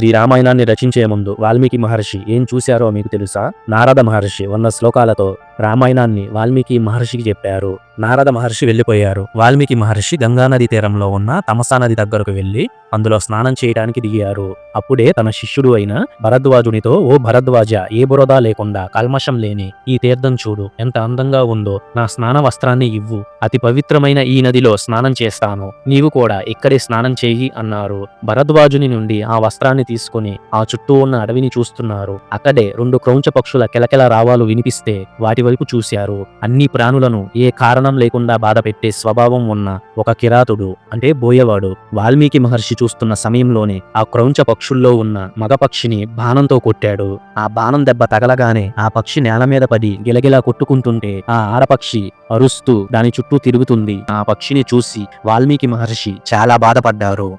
శ్రీరామాయణాన్ని రచించే ముందు వాల్మీకి మహర్షి ఏం చూశారో మీకు తెలుసా? నారద మహర్షి వంద శ్లోకాలతో రామాయణాన్ని వాల్మీకి మహర్షికి చెప్పారు. నారద మహర్షి వెళ్ళిపోయారు. వాల్మీకి మహర్షి గంగానది తీరంలో ఉన్న తమసా నది దగ్గరకు వెళ్ళి అందులో స్నానం చేయడానికి దిగారు. అప్పుడే తన శిష్యుడు అయిన భరద్వాజునితో ఓ భరద్వాజ ఏ బురద లేకుండా కల్మషం లేని ఈ తీర్థం చూడు. ఎంత అందంగా ఉందో. నా స్నాన వస్త్రాన్ని ఇవ్వు. అతి పవిత్రమైన ఈ నదిలో స్నానం చేస్తాను. నీవు కూడా ఇక్కడే స్నానం చేయి అన్నారు. భరద్వాజుని నుండి ఆ వస్త్రాన్ని తీసుకుని ఆ చుట్టూ ఉన్న అడవిని చూస్తున్నారు. అక్కడే రెండు క్రౌంచ పక్షుల కెలకెల రావాలు వినిపిస్తే వాటి వైపు చూశారు. అన్ని ప్రాణులను ఏ కారణం లేకుండా బాధ పెట్టే స్వభావం ఉన్న ఒక కిరాతుడు అంటే బోయవాడు. వాల్మీకి మహర్షి చూస్తున్న సమయంలోనే ఆ క్రౌంచ పక్షుల్లో ఉన్న మగ పక్షిని బాణంతో కొట్టాడు. ఆ బాణం దెబ్బ తగలగానే ఆ పక్షి నేల మీద పడి గిలగిలా కొట్టుకుంటుంటే ఆ ఆడపక్షి అరుస్తూ దాని చుట్టూ తిరుగుతుంది. ఆ పక్షిని చూసి వాల్మీకి మహర్షి చాలా బాధపడ్డారు.